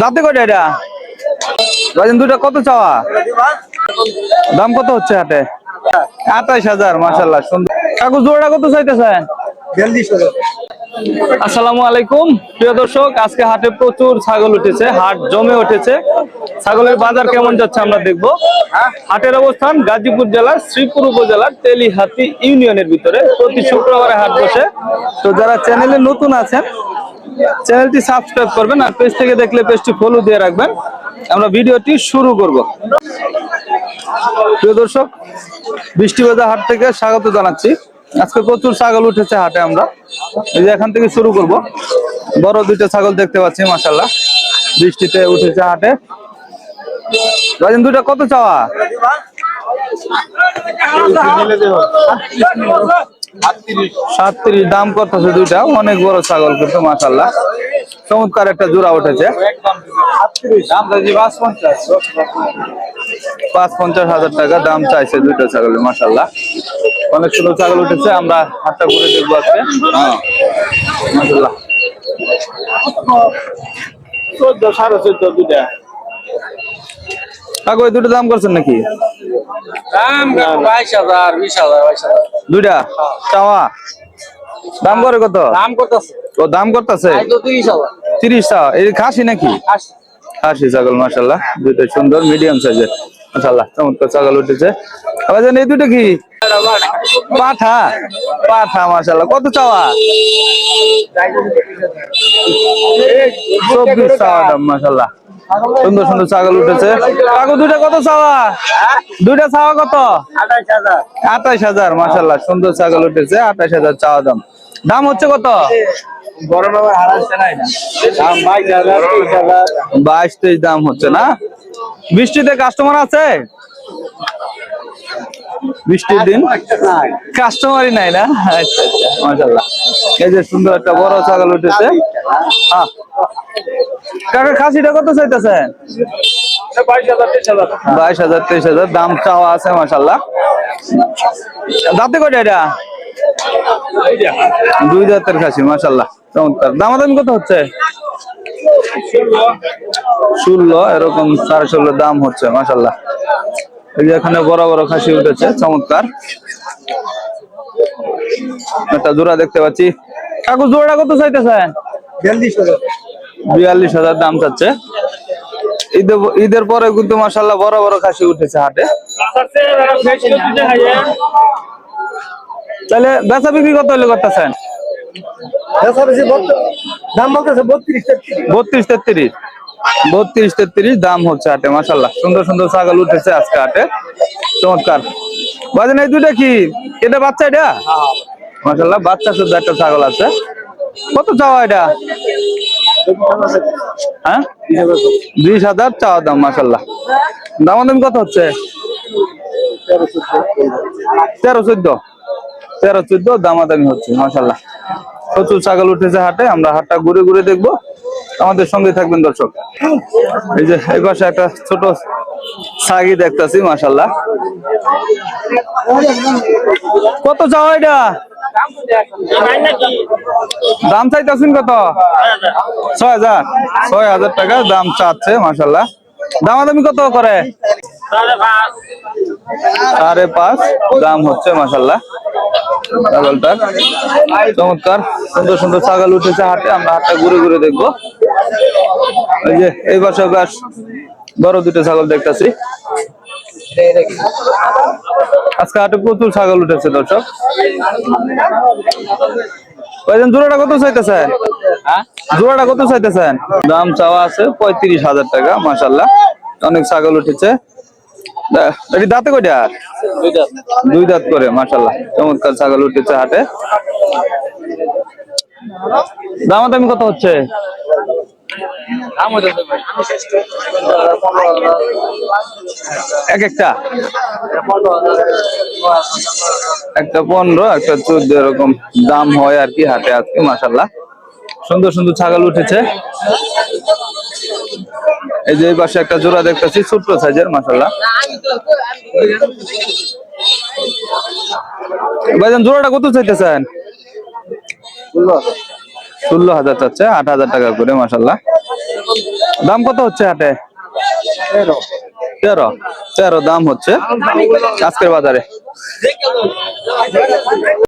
দাঁতে কয়টা এটা? বাজান দুটা কত চাওয়া? দাম কত হচ্ছে হাটে? আঠাইশ হাজার মাসাল্লাহ সুন্দর। কাকু জোড়া কত চাইতেছেন? আসসালামু আলাইকুম। প্রিয় দর্শক আজকে হাটে প্রচুর ছাগল উঠেছে হাট জমে উঠেছে। ছাগলের বাজার কেমন যাচ্ছে আমরা দেখব। হাটের অবস্থান গাজীপুর জেলার শ্রীপুর উপজেলার তেলিহাতি ইউনিয়নের ভিতরে। প্রতি শুক্রবারে হাট বসে। তো যারা চ্যানেলে নতুন আছেন চ্যানেলটি সাবস্ক্রাইব করবেন আর পেজ থেকে দেখলে পেজটি ফলো দিয়ে রাখবেন। আমরা ভিডিওটি শুরু করব। প্রিয় দর্শক, বৃষ্টি বাজার হাট থেকে স্বাগত জানাচ্ছি। আজকে প্রচুর ছাগল উঠেছে হাটে আমরা। এই যে এখান থেকে শুরু করব। বড় দুইটা ছাগল দেখতে পাচ্ছি মাসাল্লাহ বৃষ্টিতে উঠেছে হাটে। দুইটা কত চাওয়া? সাতত্রিশ দাম করতেছে দুইটা অনেক বড় ছাগল কিন্তু মাসাল্লাহ চমৎকার একটা জোড়া উঠেছে। পাঁচ পঞ্চাশ হাজার টাকা দাম চাইছে দুইটা ছাগলের মাসাল্লাহ অনেক সুন্দর ছাগল উঠেছে আমরা হাটটা ঘুরে দেখব আজকে। হ্যাঁ মাসাল্লাহ চোদ্দ সাড়ে চোদ্দ দুইটা। কাকু দুটো দাম করছেন নাকি? দাম বাইশ হাজার বিশ হাজার বাইশ হাজার। দুইটা? চাওয়া। দাম করে কত? দাম করতেছে। ও দাম করতেছে? তো তিরিশ হাজার। তিরিশ টাকা এই খাসি নাকি? খাসি। ছাগল মাসাল্লাহ দুইটা সুন্দর মিডিয়াম সাইজের মাসাল্লাহ চমৎকার ছাগল উঠেছে। আবার জানেন এই দুটো কি? পাঠা। পাঠা মাসাল্লাহ কত চাওয়া? চব্বিশ চাওয়া দাম সুন্দর সুন্দর ছাগল উঠেছে। কাকু দুইটা কত চাওয়া দুইটা চাওয়া কত? আঠাইশ হাজার মাসাল্লাহ সুন্দর ছাগল উঠেছে আঠাইশ হাজার চাওয়া দাম। দাম হচ্ছে কত? বাইশ তেইশ দাম হচ্ছে না? বৃষ্টিতে কাস্টমার আছে? বৃষ্টির দিন? কাস্টমারই নাই না? আচ্ছা আচ্ছা মাশাল্লাহ এই যে সুন্দর একটা বড় ছাগল উঠেছে। হ্যাঁ। কাকা খাসিটা কত চাইতেছেন? বাইশ হাজার, তেইশ হাজার। দাম চাওয়া আছে মাসাল্লাহ দাঁতে কয়টা এটা? দুই দাঁতের খাসি মাসাল্লাহ চমৎকার। দামাদামি কত হচ্ছে? ষোলো, এরকম সাড়ে ষোলো দাম হচ্ছে মাসাল্লাহ এখানে বড় বড় খাসি উঠেছে, চমৎকার। একটা জোড়া দেখতে পাচ্ছি। কাকু, জোড়াটা কত চাইতেছে বিয়াল্লিশ হাজার দাম চাচ্ছে। ঈদের ঈদের পরে কিন্তু মাসাল্লাহ বড় বড় খাসি উঠেছে হাটে। তাহলে বেচা বিক্রি কত হলে করতেছেন? দাম বলতেছে বত্রিশ তেত্রিশ। বত্রিশ তেত্রিশ। দাম হচ্ছে হাটে মাসাল্লাহ সুন্দর সুন্দর ছাগল উঠেছে আজকে হাটে। চমৎকার। বাজেন এই দুইটা কি? এটা বাচ্চা এটা? মাসাল্লাহ বাচ্চা শুধু একটা ছাগল আছে। কত চাওয়া এটা? হ্যাঁ? বিশ হাজার চাওয়া দাম মাসাল্লাহ দামাদামি কত হচ্ছে? তেরো চোদ্দ। তেরো চোদ্দ দামাদামি হচ্ছে মাসাল্লাহ প্রচুর ছাগল উঠেছে হাটে, আমরা হাটটা ঘুরে ঘুরে দেখব। আমাদের সঙ্গে থাকবেন দর্শক। এই যে, এই পাশে একটা ছোট ছাগি দেখতেছি মাসাল্লাহ কত চাওয়া এটা? দাম চাইতেছেন কত? ছয় হাজার। ছয় হাজার টাকা দাম চাচ্ছে মাসাল্লাহ দামাদামি কত করে? সাড়ে পাঁচ। দাম হচ্ছে মাসাল্লাহ ছাগলটার চমৎকার, সুন্দর সুন্দর ছাগল উঠেছে হাটে। আমরা হাটটা ঘুরে ঘুরে দেখব। এই যে, এই পাশে বেশ বড় দুটো ছাগল দেখতেছি। আজকে হাটে প্রচুর ছাগল উঠেছে দর্শক। ভাইজান জোড়াটা কত চাইতেছেন? জোড়াটা কত চাইতেছেন? দাম চাওয়া আছে পঁয়ত্রিশ হাজার টাকা মাসাল্লাহ অনেক ছাগল উঠেছে। দা- এটি দাঁতে কয়টা? দুই দাঁত। করে মাসাল্লাহ চমৎকার ছাগল উঠেছে হাটে। দামাদামি কত হচ্ছে? এক একটা? একটা পনেরো, একটা চোদ্দ এরকম দাম হয় আর কি সুন্দর সুন্দর ছাগল উঠেছে। এই যে এই পাশে একটা জোড়া দেখতেছি, ছোট্ট সাইজের মাসাল্লাহ ভাইজান, জোড়াটা কত চাইতেছেন? ষোলো হাজার চাচ্ছে আট হাজার টাকা করে মাসাল্লাহ দাম কত হচ্ছে হাটে? তেরো। তেরো দাম হচ্ছে আজকের বাজারে।